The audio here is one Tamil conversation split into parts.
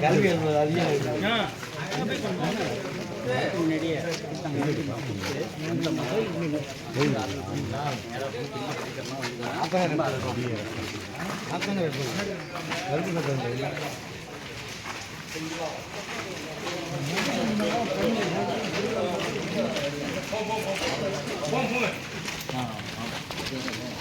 கல்வி என்பது அதிகம்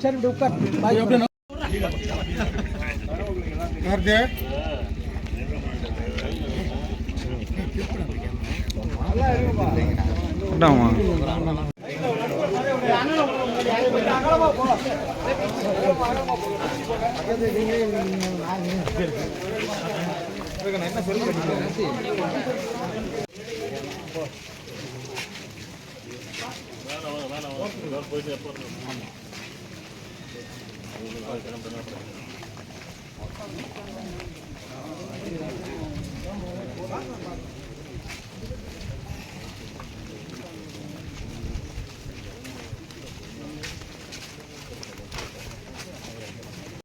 சரி இப்படி உட்கார் யாருது என்ன சொல்லி Thank you.